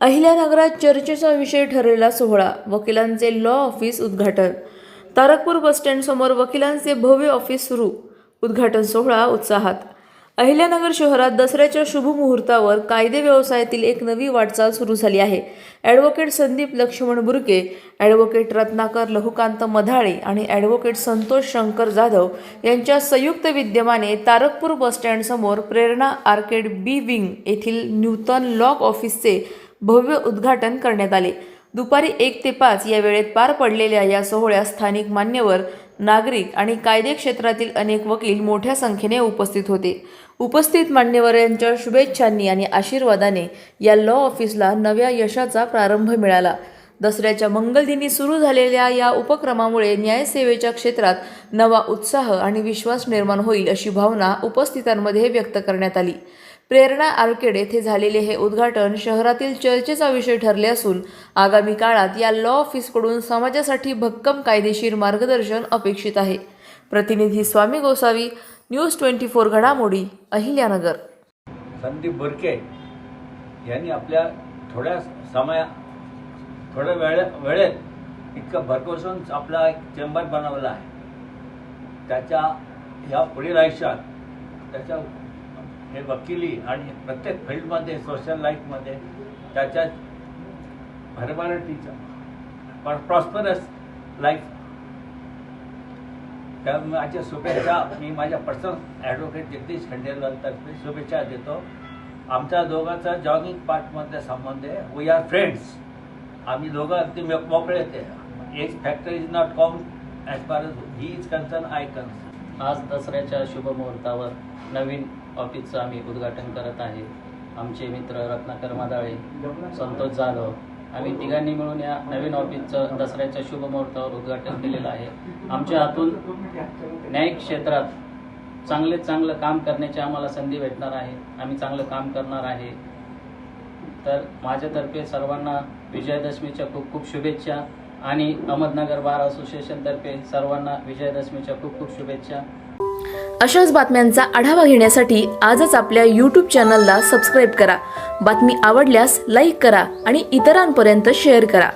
अहिल्यानगरात चर्चेचा विषय ठरलेला सोहळा वकिलांचे लॉ ऑफिस उद्घाटन. तारकपूर बसस्टँडसमोर वकिलांचे भव्य ऑफिस सुरू उद्घाटन सोहळा उत्साहात. अहिल्यानगर शहरात दसऱ्याच्या शुभमुहूर्तावर कायदे व्यवसायातील एक नवी वाटचाल सुरू झाली आहे. ॲडव्होकेट संदीप लक्ष्मण बुरके ॲडव्होकेट रत्नाकर लहुकांत मधाळे आणि ॲडव्होकेट संतोष शंकर जाधव यांच्या संयुक्त विद्यमाने तारकपूर बसस्टँडसमोर प्रेरणा आर्केड बी विंग येथील न्यूतन लॉक ऑफिसचे भव्य उद्घाटन करण्यात आले. दुपारी एक ते पाच या वेळेत पार पडलेल्या या सोहळ्यात स्थानिक मान्यवर नागरिक आणि कायदे क्षेत्रातील अनेक वकील मोठ्या संख्येने उपस्थित होते. उपस्थित मान्यवरांच्या शुभेच्छांनी आणि आशीर्वादाने या लॉ ऑफिसला नव्या यशाचा प्रारंभ मिळाला. दसऱ्याच्या मंगलदिनी सुरू झालेल्या या उपक्रमामुळे न्यायसेवेच्या क्षेत्रात नवा उत्साह आणि विश्वास निर्माण होईल अशी भावना उपस्थितांमध्ये व्यक्त करण्यात आली. प्रेरणा आर्केड येथे झालेले हे उद्घाटन शहरातील चर्चेचा विषय ठरले असून आगामी काळात या लॉ ऑफिसकडून समाजासाठी भक्कम कायदेशीर मार्गदर्शन अपेक्षित आहे. प्रतिनिधी Swami Gosavi News twenty four घडामोडी अहिल्यानगर. संदीप बर्के यांनी आपल्या थोड्या समया थोड्या वेळे वेळेत इतकं भरकसून आपला एक चेंबर बनवला आहे. त्याच्या ह्या पुढील आयुष्यात त्याच्या हे वकिली आणि प्रत्येक फील्डमध्ये सोशल लाईफमध्ये त्याच्या भरभराटीचं प्रॉस्परस लाईफ. त्या माझ्या शुभेच्छा मी माझ्या पर्सनल ॲडव्होकेट जगदीश खंडेलवालतर्फे शुभेच्छा देतो. आमच्या दोघांचा जॉगिंग पार्टमध्ये संबंध आहे. वी आर फ्रेंड्स आम्ही दोघं अगदी मोकळे ते. Age factor is not count as far he is concern I concern आज दसऱ्याच्या शुभमुहूर्तावर नवीन ऑफिसचं आम्ही उद्घाटन करत आहे. आमचे मित्र रत्नाकर मादाळे संतोष जाधव आम्ही तिघांनी मिळून या नवीन ऑफिसचं दसऱ्याच्या शुभमुहूर्तावर उद्घाटन केलेलं आहे. आमच्या हातून न्यायिक क्षेत्रात चांगले चांगलं काम करण्याची आम्हाला संधी भेटणार आहे. आम्ही चांगलं काम करणार आहे. तर माझ्यातर्फे सर्वांना विजयादशमीच्या खूप खूप शुभेच्छा. आणि अहमदनगर बार असोसिएशनतर्फे सर्वांना विजयादशमीच्या खूप खूप शुभेच्छा. अशाच बातम्यांचा आढावा घेण्यासाठी आजच आपल्या यूट्यूब चॅनलला सबस्क्राईब करा. बातमी आवडल्यास लाईक करा आणि इतरांपर्यंत शेअर करा.